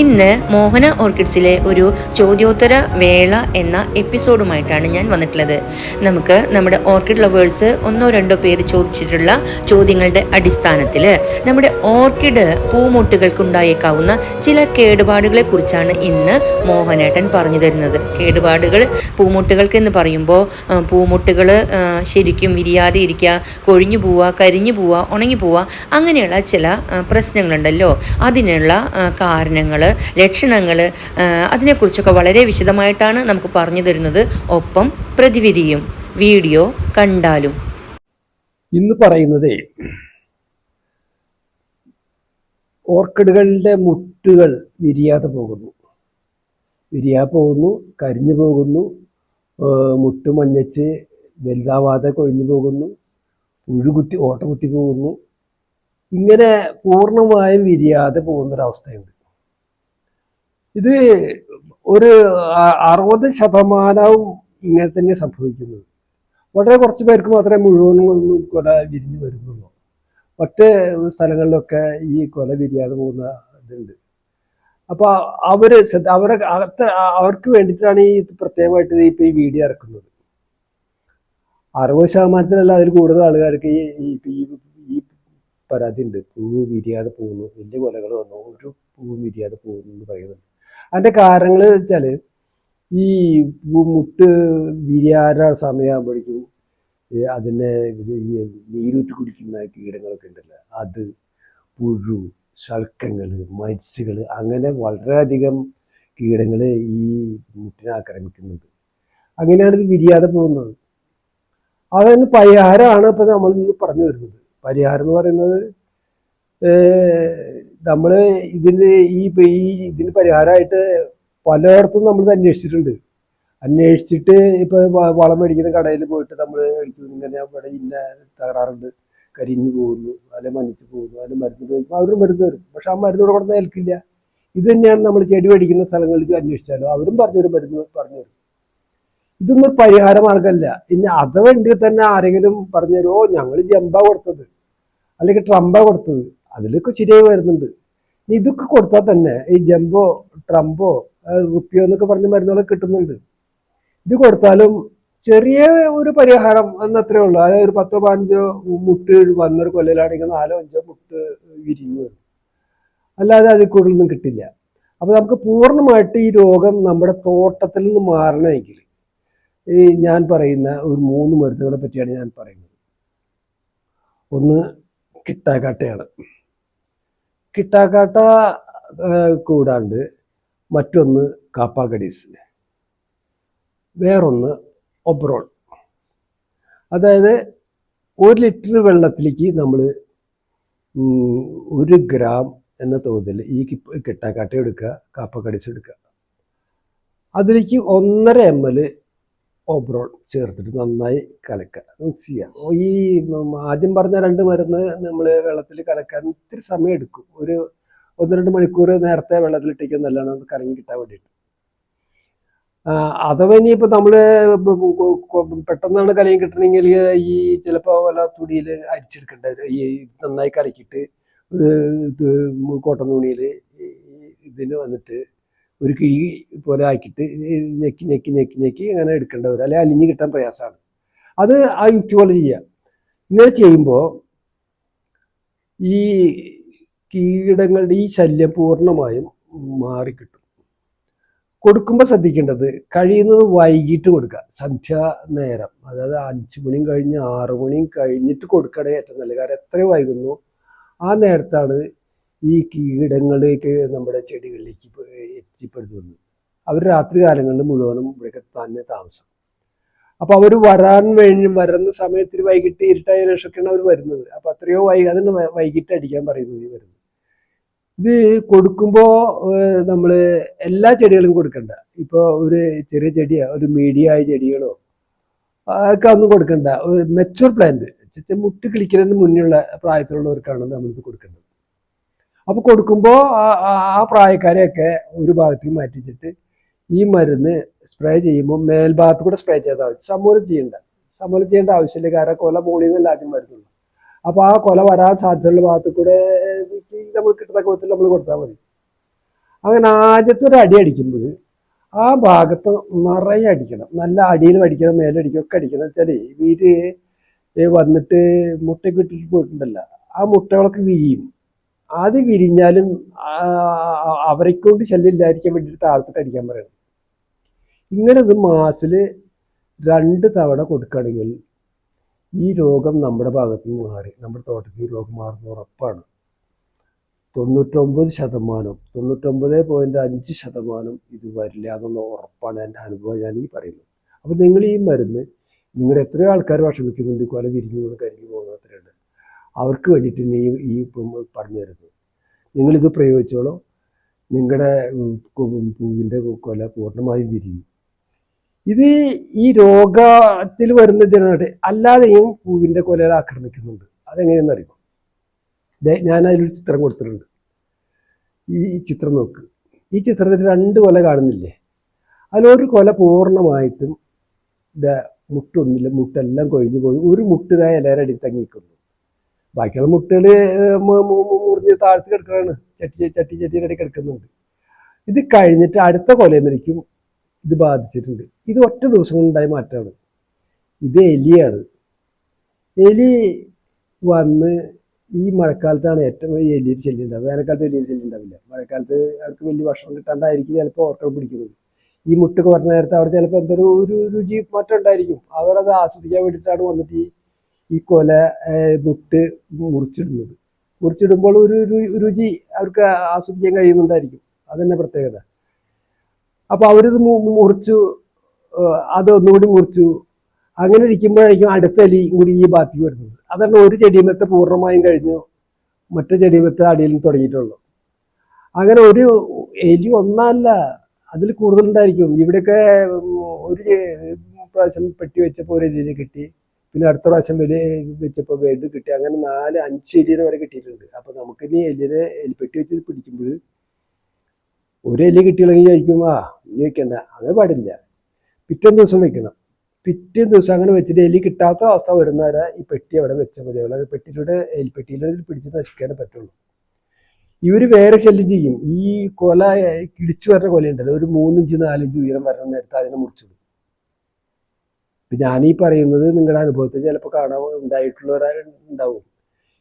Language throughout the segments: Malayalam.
ഇന്ന് മോഹന ഓർക്കിഡ്സിലെ ഒരു ചോദ്യോത്തര വേള എന്ന എപ്പിസോഡുമായിട്ടാണ് ഞാൻ വന്നിട്ടുള്ളത്. നമുക്ക് നമ്മുടെ ഓർക്കിഡ് ലവേഴ്സ് ഒന്നോ രണ്ടോ പേര് ചോദിച്ചിട്ടുള്ള ചോദ്യങ്ങളുടെ അടിസ്ഥാനത്തിൽ നമ്മുടെ ഓർക്കിഡ് പൂമൊട്ടുകൾക്കുണ്ടായേക്കാവുന്ന ചില കേടുപാടുകളെ കുറിച്ചാണ് ഇന്ന് മോഹനേട്ടൻ പറഞ്ഞു തരുന്നത്. കേടുപാടുകൾ പൂമൊട്ടുകൾക്ക് എന്ന് പറയുമ്പോൾ പൂമൊട്ടുകൾ ശരിക്കും വിരിയാതെ ഇരിക്കുക കൊഴിഞ്ഞു പോവുക കരിഞ്ഞു പോവുക ഉണങ്ങി പോവുക അങ്ങനെയുള്ള ചില പ്രശ്നങ്ങളുണ്ടല്ലോ. അതിനുള്ള കാരണങ്ങൾ ലക്ഷണങ്ങൾ അതിനെക്കുറിച്ചൊക്കെ വളരെ വിശദമായിട്ടാണ് നമുക്ക് പറഞ്ഞു തരുന്നത്. ഒപ്പം പ്രതിവിധിയും വീഡിയോ കണ്ടാലും. ഇന്ന് പറയുന്നത് ഓർക്കിഡുകളുടെ മുട്ടുകൾ വിരിയാതെ പോകുന്നു. വിരിയാ പോകുന്നു കരിഞ്ഞു പോകുന്നു മുട്ട് മഞ്ഞച്ച് വലുതാവാതെ കൊഴിഞ്ഞു പോകുന്നു പുഴുകുത്തി ഓട്ട കുത്തി പോകുന്നു. ഇങ്ങനെ പൂർണമായും വിരിയാതെ പോകുന്നൊരവസ്ഥയുണ്ട്. ഇത് ഒരു അറുപത് ശതമാനവും ഇങ്ങനെ തന്നെ സംഭവിക്കുന്നത്. വളരെ കുറച്ച് പേർക്ക് മാത്രമേ മുഴുവനും കൊല വിരിഞ്ഞു വരുന്നുള്ളൂ. മറ്റ് സ്ഥലങ്ങളിലൊക്കെ ഈ കൊല വിരിയാതെ പോകുന്ന ഇതുണ്ട്. അപ്പോൾ അവർ അവരെ അകത്ത് അവർക്ക് വേണ്ടിയിട്ടാണ് ഈ പ്രത്യേകമായിട്ട് ഇപ്പോൾ ഈ വീഡിയോ ഇറക്കുന്നത്. അറുപത് ശതമാനത്തിലല്ല അതിൽ കൂടുതൽ ഈ ഈ ഈ പരാതി ഉണ്ട് പൂവ് വിരിയാതെ പോകുന്നു വലിയ കൊലകൾ വന്നു ഒരു പൂവ് വിരിയാതെ പോകുന്നു എന്ന് പറയുന്നുണ്ട്. അതിന്റെ കാരണങ്ങൾ വെച്ചാൽ ഈ മുട്ട് വിരിയാര സമയമാകുമ്പോഴേക്കും അതിനെ ഈ നീരൂറ്റി കുടിക്കുന്ന കീടങ്ങളൊക്കെ ഉണ്ടല്ലോ അത് പുഴു ശൽക്കങ്ങൾ മത്സ്യകൾ അങ്ങനെ വളരെയധികം കീടങ്ങൾ ഈ മുട്ടിനെ ആക്രമിക്കുന്നുണ്ട്. അങ്ങനെയാണ് ഇത് വിരിയാതെ പോകുന്നത്. അതിന് പരിഹാരമാണ് ഇപ്പോൾ നമ്മൾ പറഞ്ഞു വരുന്നത്. പരിഹാരം എന്ന് പറയുന്നത് നമ്മൾ ഇതിന് ഈ ഈ ഇതിന് പരിഹാരമായിട്ട് പലയിടത്തും നമ്മൾ അന്വേഷിച്ചിട്ടുണ്ട്. അന്വേഷിച്ചിട്ട് ഇപ്പോൾ വളം മേടിക്കുന്ന കടയിൽ പോയിട്ട് നമ്മൾ മേടിക്കുന്നു ഇങ്ങനെ ഇവിടെ ഇന്ന തകരാറുണ്ട്. കരിഞ്ഞു പോകുന്നു. അല്ലെ മഞ്ഞിച്ച് പോകുന്നു. അല്ലെ മരുന്ന് കഴിക്കും അവരും മരുന്ന് തരും. പക്ഷെ ആ മരുന്ന് ഇവിടെ കൊടുത്താൽ ഏൽക്കില്ല. ഇത് തന്നെയാണ് നമ്മൾ ചെടി മേടിക്കുന്ന സ്ഥലങ്ങളിൽ അന്വേഷിച്ചാലോ അവരും പറഞ്ഞൊരു മരുന്ന് പറഞ്ഞു തരും. ഇതൊന്നും പരിഹാര മാർഗമല്ല ഇനി അത് വേണ്ടി തന്നെ ആരെങ്കിലും പറഞ്ഞു തരുമോ ഞങ്ങൾ ജമ്പ കൊടുത്തത്. അല്ലെങ്കിൽ ട്രംബ കൊടുത്തത്. അതിലൊക്കെ ശരിയായി വരുന്നുണ്ട്. ഇതൊക്കെ കൊടുത്താൽ തന്നെ ഈ ജംബോ ട്രംപോ റുപ്പിയോ എന്നൊക്കെ പറഞ്ഞ മരുന്നുകളൊക്കെ കിട്ടുന്നുണ്ട്. ഇത് കൊടുത്താലും ചെറിയ ഒരു പരിഹാരം എന്നത്രേ ഉള്ളൂ. അതായത് ഒരു പത്തോ പതിനഞ്ചോ മുട്ട് വന്നൊരു കൊല്ലയിലാണെങ്കിൽ നാലോ അഞ്ചോ മുട്ട് വിരിഞ്ഞു വരും. അല്ലാതെ അതിൽ കൂടുതലൊന്നും കിട്ടില്ല. അപ്പോൾ നമുക്ക് പൂർണമായിട്ട് ഈ രോഗം നമ്മുടെ തോട്ടത്തിൽ നിന്ന് മാറണമെങ്കിൽ ഈ ഞാൻ പറയുന്ന ഒരു മൂന്ന് മരുന്നുകളെ പറ്റിയാണ് ഞാൻ പറയുന്നത്. ഒന്ന് കിട്ടാക്കാട്ടയാണ്. കിട്ടാക്കാട്ട കൂടാണ്ട് മറ്റൊന്ന് കാപ്പാഗഡീസ്. വേറൊന്ന് ഒബ്രോൾ അതായത് ഒരു ലിറ്റർ വെള്ളത്തിലേക്ക് നമ്മൾ ഒരു ഗ്രാം എന്ന തോതിൽ ഈ കിട്ടാക്കാട്ട എടുക്കുക കാപ്പ എടുക്കുക. അതിലേക്ക് ഒന്നര എം എൽ ഓബ്രോൺ ചേർത്തിട്ട് നന്നായി കലക്കുക മിക്സ് ചെയ്യുക ഈ ആദ്യം പറഞ്ഞ രണ്ട് മരുന്ന് നമ്മൾ വെള്ളത്തിൽ കലക്കാൻ ഇത്തിരി സമയം എടുക്കും. ഒരു ഒന്ന് രണ്ട് മണിക്കൂർ നേരത്തെ വെള്ളത്തിലിട്ടേക്കും നല്ലതാണ്. അത് കറങ്ങി കിട്ടാൻ വേണ്ടിയിട്ട്. അഥവാ ഇനിയിപ്പോൾ നമ്മൾ പെട്ടെന്നാണ് കലയും കിട്ടണമെങ്കിൽ ഈ ചിലപ്പോൾ വല്ല തുണിയിൽ അരിച്ചെടുക്കേണ്ട. ഈ നന്നായി കലക്കിയിട്ട് ഒരു കോട്ടൺ തുണിയിൽ ഇതിന് വന്നിട്ട് ഒരു കിഴി പോലെ ആക്കിയിട്ട് ഞെക്കി ഞെക്കി ഞെക്കി ഞെക്കി അങ്ങനെ എടുക്കേണ്ട വരും. അല്ലെങ്കിൽ അലിഞ്ഞ് കിട്ടാൻ പ്രയാസമാണ്. അത് ആ യുക്തി പോലെ ചെയ്യുക ഇങ്ങനെ ചെയ്യുമ്പോൾ ഈ കീടങ്ങളുടെ ഈ ശല്യം പൂർണമായും മാറിക്കിട്ടും. കൊടുക്കുമ്പോൾ ശ്രദ്ധിക്കേണ്ടത് കഴിയുന്നത് വൈകിട്ട് കൊടുക്കുക. സന്ധ്യ നേരം. അതായത് അഞ്ച് മണിയും കഴിഞ്ഞ് ആറ് മണിയും കഴിഞ്ഞിട്ട് കൊടുക്കണേ ഏറ്റവും നല്ല കാരണം എത്ര വൈകുന്നു. ആ നേരത്താണ് ഈ കീടങ്ങളിലേക്ക് നമ്മുടെ ചെടികളിലേക്ക് എത്തിപ്പെടുത്തുന്നു. അവർ രാത്രി കാലങ്ങളിൽ മുഴുവനും ഇവിടെയൊക്കെ തന്നെ താമസം. അപ്പോൾ അവർ വരാൻ വേണ്ടി വരുന്ന സമയത്തിൽ വൈകിട്ട് ഇരുട്ടായ ശേഷമൊക്കെയാണ് അവർ വരുന്നത്. അപ്പോൾ അത്രയോ വൈകി അതിന് വൈകിട്ട് അടിക്കാൻ പറയുന്നത് വരുന്നത് ഇത് കൊടുക്കുമ്പോൾ നമ്മൾ എല്ലാ ചെടികളും കൊടുക്കണ്ട. ഇപ്പോൾ ഒരു ചെറിയ ചെടിയോ ഒരു മീഡിയമായ ചെടികളോ ഒക്കെ ഒന്നും കൊടുക്കണ്ട. ഒരു മെച്ചുവർ പ്ലാന്റ് മുട്ട് കിളിക്കുന്നതിന് മുന്നുള്ള പ്രായത്തിലുള്ളവർക്കാണ് നമ്മളിത് കൊടുക്കേണ്ടത്. അപ്പോൾ കൊടുക്കുമ്പോൾ ആ പ്രായക്കാരെയൊക്കെ ഒരു ഭാഗത്തേക്ക് മാറ്റിച്ചിട്ട് ഈ മരുന്ന് സ്പ്രേ ചെയ്യുമ്പോൾ മേൽഭാഗത്ത് കൂടെ സ്പ്രേ ചെയ്താൽ മതി. സമൂലം ചെയ്യണ്ട. സമൂലം ചെയ്യേണ്ട ആവശ്യമില്ല. കാരണം കൊല മുകളിൽ നിന്നല്ല ആദ്യം മരുന്നുള്ളൂ അപ്പോൾ ആ കൊല വരാൻ സാധ്യതയുള്ള ഭാഗത്ത് കൂടെ നമ്മൾ കിട്ടുന്ന കോത്തിൽ നമ്മൾ കൊടുത്താൽ മതി. അങ്ങനെ ആദ്യത്തെ ഒരു അടി അടിക്കുമ്പോൾ ആ ഭാഗത്ത് നിറയെ അടിക്കണം. നല്ല അടിയിലും അടിക്കണം മേലടിക്കണം ഒക്കെ അടിക്കണം. വെച്ചാൽ വീര് വന്നിട്ട് മുട്ടയൊക്കെ ഇട്ടിട്ട് പോയിട്ടുണ്ടല്ല. ആ മുട്ടകളൊക്കെ വിരിയും. അത് വിരിഞ്ഞാലും അവരെ കൊണ്ട് ശല്യം ഇല്ലാതിരിക്കാൻ വേണ്ടിയിട്ട് താഴത്തിട്ട് അടിക്കാൻ പറയണം. ഇങ്ങനെ ഇത് മാസിൽ രണ്ട് തവണ കൊടുക്കുകയാണെങ്കിൽ ഈ രോഗം നമ്മുടെ ഭാഗത്ത് നിന്ന് മാറി നമ്മുടെ തോട്ടത്തിൽ രോഗം മാറുന്ന ഉറപ്പാണ്. തൊണ്ണൂറ്റൊമ്പത് ശതമാനം തൊണ്ണൂറ്റൊമ്പത് പോയിന്റ് അഞ്ച് ശതമാനം ഇത് വരില്ല എന്നുള്ള ഉറപ്പാണ് എന്റെ അനുഭവം ഞാൻ ഈ പറയുന്നത്. അപ്പോൾ നിങ്ങൾ ഈ മരുന്ന് നിങ്ങളുടെ എത്രയോ ആൾക്കാർ വിഷമിക്കുന്നുണ്ട് കൊല വിരിഞ്ഞു അത്രയുണ്ട് അവർക്ക് വേണ്ടിയിട്ട് ഈ ഈ പറഞ്ഞു തരുന്നത്. നിങ്ങളിത് പ്രയോഗിച്ചോളൂ. നിങ്ങളുടെ പൂവിന്റെ കൊല പൂർണമായും വിരിയും. ഇത് ഈ രോഗത്തിൽ വരുന്നതിനായിട്ട് അല്ലാതെയും പൂവിന്റെ കൊലകൾ ആക്രമിക്കുന്നുണ്ട്. അതെങ്ങനെയെന്ന് അറിയുമോ? ഞാനതിലൊരു ചിത്രം കൊടുത്തിട്ടുണ്ട്. ഈ ചിത്രം നോക്ക്. ഈ ചിത്രത്തിൽ രണ്ട് കൊല കാണുന്നില്ലേ? അതിലൊരു കൊല പൂർണമായിട്ടും ഇതാ മുട്ടൊന്നുമില്ല മുട്ടെല്ലാം കൊഴിഞ്ഞു പോയി. ഒരു മുട്ടിതായി എല്ലാവരും അടി തങ്ങിക്കുന്നു ബാക്കിയുള്ള മുട്ടകൾ മുറിഞ്ഞ് താഴ്ത്തി കിടക്കുകയാണ് ചട്ടി ചട്ടി ചട്ടി കിടക്കുന്നുണ്ട്. ഇത് കഴിഞ്ഞിട്ട് അടുത്ത കൊലമരിക്കും ഇത് ബാധിച്ചിട്ടുണ്ട്. ഇത് ഒറ്റ ദിവസം കൊണ്ടുണ്ടായ മാറ്റമാണ്. ഇത് എലിയാണ്. എലി വന്ന് ഈ മഴക്കാലത്താണ് ഏറ്റവും വലിയ എലിയിൽ ശല്യം ഉണ്ടാവുക. വേനൽക്കാലത്ത് എലിയുടെ ശല്യം ഉണ്ടാവില്ല. മഴക്കാലത്ത് അവർക്ക് വലിയ ഭക്ഷണം കിട്ടാണ്ടായിരിക്കും ചിലപ്പോൾ ഓർക്കം പിടിക്കുന്നത്. ഈ മുട്ടൊക്കെ പറഞ്ഞ നേരത്തെ അവിടെ ചിലപ്പോൾ എന്തൊരു ഒരു രുചി മാറ്റം ഉണ്ടായിരിക്കും. അവരത് ആസ്വദിക്കാൻ വേണ്ടിയിട്ടാണ് വന്നിട്ട് ഈ ഈ കൊല മുട്ട് മുറിച്ചിടുന്നത്. മുറിച്ചിടുമ്പോൾ ഒരു രുചി അവർക്ക് ആസ്വദിക്കാൻ കഴിയുന്നുണ്ടായിരിക്കും. അതന്നെ പ്രത്യേകത. അപ്പോൾ അവരിത് മുറിച്ചു അത് ഒന്നുകൂടി മുറിച്ചു. അങ്ങനെ ഇരിക്കുമ്പോഴായിരിക്കും അടുത്ത എലി കൂടി ഈ ബാത്തി വരുന്നത്. അതാണ് ഒരു ചെടിമത്തെ പൂർണമായും കഴിഞ്ഞു. മറ്റു ചെടിമത്തെ അടിയിൽ തുടങ്ങിയിട്ടുള്ളൂ. അങ്ങനെ ഒരു എലി ഒന്നല്ല അതിൽ കൂടുതലുണ്ടായിരിക്കും. ഇവിടെയൊക്കെ ഒരു പ്രാവശ്യം പെട്ടി വെച്ചപ്പോൾ ഒരു എലിനെ കിട്ടി. പിന്നെ അടുത്ത പ്രാവശ്യം വലിയ വെച്ചപ്പോൾ വീണ്ടും കിട്ടി. അങ്ങനെ നാല് അഞ്ച് എലിനെ വരെ കിട്ടിയിട്ടുണ്ട്. അപ്പോൾ നമുക്ക് ഇനി എലിനെ എലിപ്പെട്ടി വെച്ച് പിടിക്കുമ്പോൾ ഒരു എലി കിട്ടിയില്ലെങ്കിൽ ചോദിക്കും ആ ഇനി വെക്കണ്ട. അങ്ങനെ പാടില്ല. പിറ്റേ ദിവസം വെക്കണം. പിറ്റേ ദിവസം അങ്ങനെ വെച്ചിട്ട് എലി കിട്ടാത്ത അവസ്ഥ വരുന്നവരെ ഈ പെട്ടി അവിടെ വെച്ചാൽ മതി. അവിടെ പെട്ടിയിലൂടെ എലിപ്പെട്ടിയിലൂടെ പിടിച്ച് നശിക്കാനേ പറ്റുള്ളൂ. ഇവർ വേറെ ശല്യം ചെയ്യും. ഈ കൊല കിടിച്ചു വരുന്ന കൊലയുണ്ടല്ലോ. ഒരു മൂന്നിഞ്ച് നാലിഞ്ച് ഉയരം വരുന്ന നേരത്തെ അതിനെ മുറിച്ചിടും. ഇപ്പം ഞാനീ പറയുന്നത് നിങ്ങളുടെ അനുഭവത്തിൽ ചിലപ്പോൾ കാണാൻ ഉണ്ടായിട്ടുള്ളവരുണ്ടാവും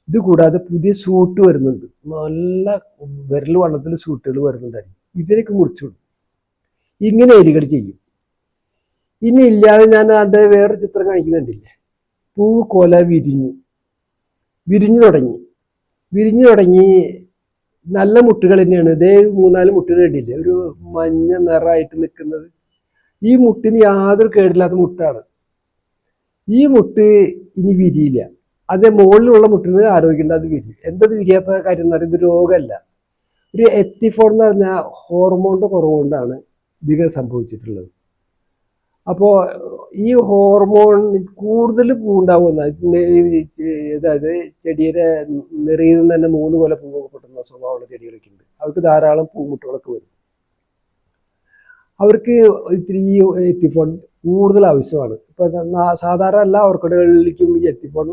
ഇത് കൂടാതെ പുതിയ സൂട്ട് വരുന്നുണ്ട്. നല്ല വിരൽ വണ്ണത്തിൽ സൂട്ടുകൾ വരുന്നുണ്ടായിരിക്കും. ഇതിനൊക്കെ മുറിച്ചിടും ഇങ്ങനെ എലികൾ ചെയ്യും. ഇനി ഇല്ലാതെ ഞാൻ അത് വേറെ ചിത്രം കാണിക്കുന്നുണ്ടില്ലേ പൂ കൊല വിരിഞ്ഞു. വിരിഞ്ഞു തുടങ്ങി. വിരിഞ്ഞു തുടങ്ങി നല്ല മുട്ടുകൾ തന്നെയാണ്. ഇതേ മൂന്നാൽ മുട്ടുകൾ കണ്ടില്ലേ? ഒരു മഞ്ഞ നിറമായിട്ട് നിൽക്കുന്നത്. ഈ മുട്ടിന് യാതൊരു കേടില്ലാത്ത മുട്ടാണ്. ഈ മുട്ട് ഇനി വിരിയില്ല. അത് മുകളിലുള്ള മുട്ടിന് ആരോഗ്യമുണ്ട് അത് വിരി. എന്തത് വിരിയാത്ത കാര്യം എന്ന് പറയുന്നത് രോഗമല്ല. ഒരു എത്തിഫോൺ എന്ന് പറഞ്ഞാൽ ഹോർമോണിന്റെ കുറവ് കൊണ്ടാണ് ഇതിങ്ങനെ സംഭവിച്ചിട്ടുള്ളത്. അപ്പോൾ ഈ ഹോർമോൺ കൂടുതൽ പൂണ്ടാവുന്ന അതായത് ചെടിയുടെ നിറയിൽ നിന്ന് തന്നെ മൂന്ന് കൊല പൂവൊക്കെ സ്വഭാവമുള്ള ചെടികളൊക്കെ ഉണ്ട്. അവർക്ക് ധാരാളം പൂമുട്ടുകളൊക്കെ വരും. അവർക്ക് ഇത്തിരി എത്തിഫോൺ കൂടുതൽ ആവശ്യമാണ്. ഇപ്പം സാധാരണ എല്ലാ ഓർക്കിഡുകളിലേക്കും ഈ എത്തിപ്പോൾ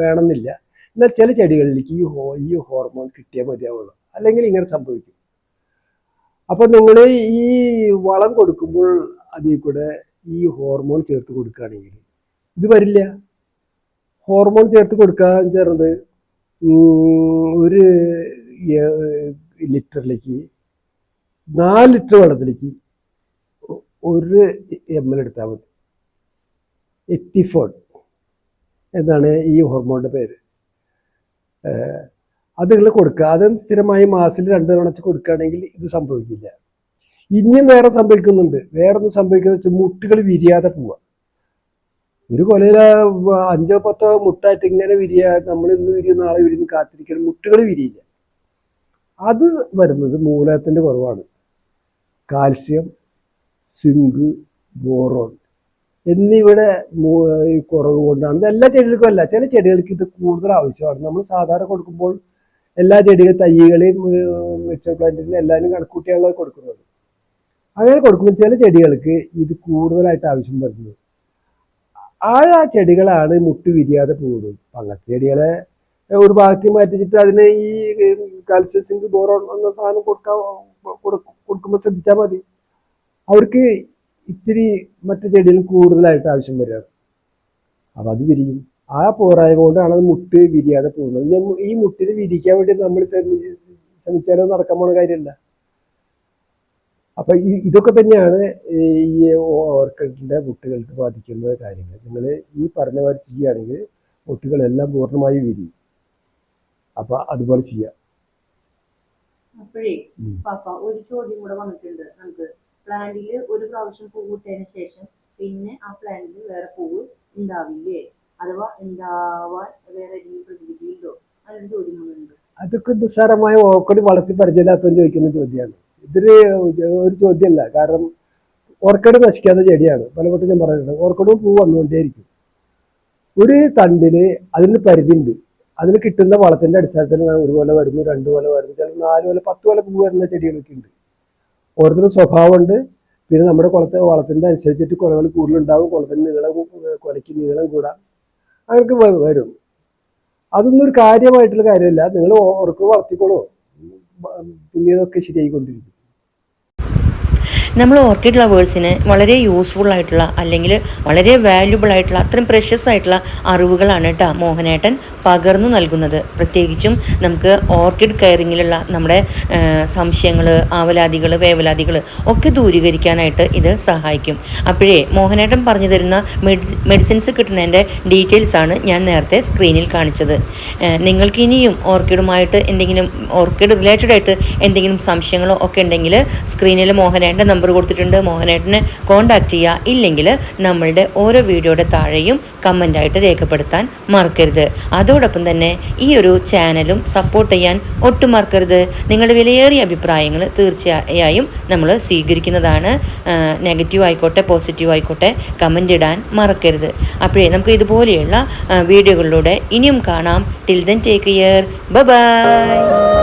വേണമെന്നില്ല. എന്നാൽ ചില ചെടികളിലേക്ക് ഈ ഹോ ഈ ഹോർമോൺ കിട്ടിയാൽ മതിയാവുള്ളൂ. അല്ലെങ്കിൽ ഇങ്ങനെ സംഭവിക്കും. അപ്പോൾ നിങ്ങൾ ഈ വളം കൊടുക്കുമ്പോൾ അതിൽ കൂടെ ഈ ഹോർമോൺ ചേർത്ത് കൊടുക്കുകയാണെങ്കിൽ ഇത് വരില്ല. ഹോർമോൺ ചേർത്ത് കൊടുക്കാൻ ചേർന്നത് ഒരു ലിറ്ററിലേക്ക് നാല് ലിറ്റർ വെള്ളത്തിലേക്ക് ഒരു എം എൽ എടുത്താൽ മതി. എത്തിഫോൺ എന്നാണ് ഈ ഹോർമോണിന്റെ പേര്. അത് നിങ്ങൾ കൊടുക്കുക. അത് സ്ഥിരമായി മാസത്തിൽ രണ്ട് തവണ കൊടുക്കുകയാണെങ്കിൽ ഇത് സംഭവിക്കില്ല. ഇനിയും വേറെ സംഭവിക്കുന്നുണ്ട്. വേറെ ഒന്നും സംഭവിക്കുന്നത് വെച്ചാൽ മുട്ടുകൾ വിരിയാതെ പോവുക ഒരു കൊലയില അഞ്ചോ പത്തോ മുട്ടായിട്ട് ഇങ്ങനെ വിരിയാ നമ്മൾ ഇന്ന് വിരിയും നാളെ വിരിയും കാത്തിരിക്കണം മുട്ടുകൾ വിരിയില്ല. അത് വരുന്നത് മൂലകത്തിന്റെ കുറവാണ്. കാൽസ്യം സിങ്ക് ബോറോൺ എന്നിവിടെ ഈ കുറവ് കൊണ്ടാണ്. ഇത് എല്ലാ ചെടികൾക്കും അല്ല ചില ചെടികൾക്ക് ഇത് കൂടുതൽ ആവശ്യമാണ്. നമ്മൾ സാധാരണ കൊടുക്കുമ്പോൾ എല്ലാ ചെടികൾ തൈകളെയും മിക്സർ പ്ലാന്റിനും എല്ലാവരും കണക്കൂട്ടിയാണ് കൊടുക്കുന്നത്. അങ്ങനെ കൊടുക്കുമ്പോൾ ചില ചെടികൾക്ക് ഇത് കൂടുതലായിട്ട് ആവശ്യം വരുന്നത്. ആ ചെടികളാണ് മുട്ട് വിരിയാതെ പോകുന്നത്. അങ്ങനത്തെ ചെടികളെ ഒരു ഭാഗത്ത് മാറ്റിച്ചിട്ട് അതിന് ഈ കാൽസ്യം സിങ്ക് ബോറോൺ എന്ന സാധനം കൊടുക്കാൻ കൊടുക്കുമ്പോൾ ശ്രദ്ധിച്ചാൽ മതി. അവർക്ക് ഇത്തിരി മറ്റു ചെടികൾ കൂടുതലായിട്ട് ആവശ്യം വരിക. അപ്പം അത് വിരിയും. ആ പോരായ കൊണ്ടാണ് അത് മുട്ട് വിരിയാതെ പോകുന്നത്. ഈ മുട്ടിന് വിരിക്കാൻ വേണ്ടി നമ്മൾ ശ്രമി- ശ്രമിച്ചാലോ നടക്കാൻ പോണ കാര്യമല്ല. അപ്പം ഈ ഇതൊക്കെ തന്നെയാണ് ഈ ഓർക്കിഡിന്റെ മുട്ടുകൾക്ക് ബാധിക്കുന്ന കാര്യങ്ങൾ. നിങ്ങൾ ഈ പറഞ്ഞ മാതിരി ചെയ്യുകയാണെങ്കിൽ മുട്ടുകളെല്ലാം പൂർണമായി വിരിയും. അപ്പം അതുപോലെ ചെയ്യാം. അപ്പോഴേ. പാപ്പ ഒരു ചോദ്യം കൂടെ വന്നിട്ടുണ്ട് നമുക്ക്. പ്ലാന്റിൽ ഒരു പ്രാവശ്യം പൂ ഇട്ടതിന് ശേഷം പിന്നെ ആ പ്ലാന്റിൽ വേറെ പൂവ് ഉണ്ടാവില്ലേ അഥവാ ഉണ്ടാവാൻ വേറെ പ്രതിവിധി ഉണ്ടോ? അതൊരു ചോദ്യം വന്നിട്ടുണ്ട്. അതൊക്കെ നിസ്സാരമായ ഓർക്കഡി വളർത്തി പരിചയമില്ലാത്തവൻ ചോദിക്കുന്ന ചോദ്യമാണ് ഇതൊരു ഒരു ചോദ്യമല്ല. കാരണം ഓർക്കഡ് നശിക്കാത്ത ചെടിയാണ്. പലവട്ടം ഞാൻ പറഞ്ഞിട്ടുണ്ട് ഓർക്കഡും പൂ വന്നുകൊണ്ടേയിരിക്കും. ഒരു തണ്ടിന് അതിന് പരിധിയുണ്ട് അതിന് കിട്ടുന്ന വളത്തിന്റെ അടിസ്ഥാനത്തിൽ ഒരു കൊല വരുന്നു രണ്ട് കൊല വരുന്നു ചിലപ്പോൾ നാല് കൊല പത്ത് കൊല പൂ വരുന്ന ചെടികളൊക്കെ ഉണ്ട്. ഓരോരുത്തരും സ്വഭാവമുണ്ട്. പിന്നെ നമ്മുടെ കുളത്തെ വളത്തിന്റെ അനുസരിച്ചിട്ട് കുറകൾ കൂടുതലുണ്ടാവും. കുളത്തിന് നീളം കുലയ്ക്ക് നീളം കൂടാം. അങ്ങനെയൊക്കെ വരും. അതൊന്നും ഒരു കാര്യമായിട്ടുള്ള കാര്യമല്ല. നിങ്ങൾ ഓർക്ക് വളർത്തിക്കോളൂ. പിന്നീടൊക്കെ ശരിയായിക്കൊണ്ടിരിക്കും. നമ്മൾ ഓർക്കിഡ് ലവേഴ്സിന് വളരെ യൂസ്ഫുൾ ആയിട്ടുള്ള അല്ലെങ്കിൽ വളരെ വാല്യുബിൾ ആയിട്ടുള്ള അത്രയും പ്രഷ്യസ് ആയിട്ടുള്ള അറിവുകളാണ് കേട്ടോ മോഹനേട്ടൻ പകർന്നു നൽകുന്നത്. പ്രത്യേകിച്ചും നമുക്ക് ഓർക്കിഡ് കെയറിങ്ങിലുള്ള നമ്മുടെ സംശയങ്ങൾ ആവലാതികൾ വേവലാതികൾ ഒക്കെ ദൂരീകരിക്കാനായിട്ട് ഇത് സഹായിക്കും. അപ്പോഴേ മോഹനേട്ടൻ പറഞ്ഞു തരുന്ന മെഡിസിൻസ് കിട്ടുന്നതിന്റെ ഡീറ്റെയിൽസ് ആണ് ഞാൻ നേരത്തെ സ്ക്രീനിൽ കാണിച്ചത്. നിങ്ങൾക്ക് ഇനിയും ഓർക്കിഡുമായിട്ട് എന്തെങ്കിലും ഓർക്കിഡ് റിലേറ്റഡ് ആയിട്ട് എന്തെങ്കിലും സംശയങ്ങളോ ഒക്കെ ഉണ്ടെങ്കിൽ സ്ക്രീനിൽ മോഹനേട്ടൻ നമ്പർ കൊടുത്തിട്ടുണ്ട്. മോഹനേട്ടനെ കോൺടാക്ട് ചെയ്യുക ഇല്ലെങ്കിൽ നമ്മളുടെ ഓരോ വീഡിയോയുടെ താഴെയും കമന്റായിട്ട് രേഖപ്പെടുത്താൻ മറക്കരുത്. അതോടൊപ്പം തന്നെ ഈ ഒരു ചാനലും സപ്പോർട്ട് ചെയ്യാൻ ഒട്ടും മറക്കരുത്. നിങ്ങളുടെ വിലയേറിയ അഭിപ്രായങ്ങൾ തീർച്ചയായും നമ്മൾ സ്വീകരിക്കുന്നതാണ്. നെഗറ്റീവ് ആയിക്കോട്ടെ പോസിറ്റീവ് ആയിക്കോട്ടെ കമന്റ് ഇടാൻ മറക്കരുത്. അപ്പോഴേ നമുക്ക് ഇതുപോലെയുള്ള വീഡിയോകളിലൂടെ ഇനിയും കാണാം. Till then take care bye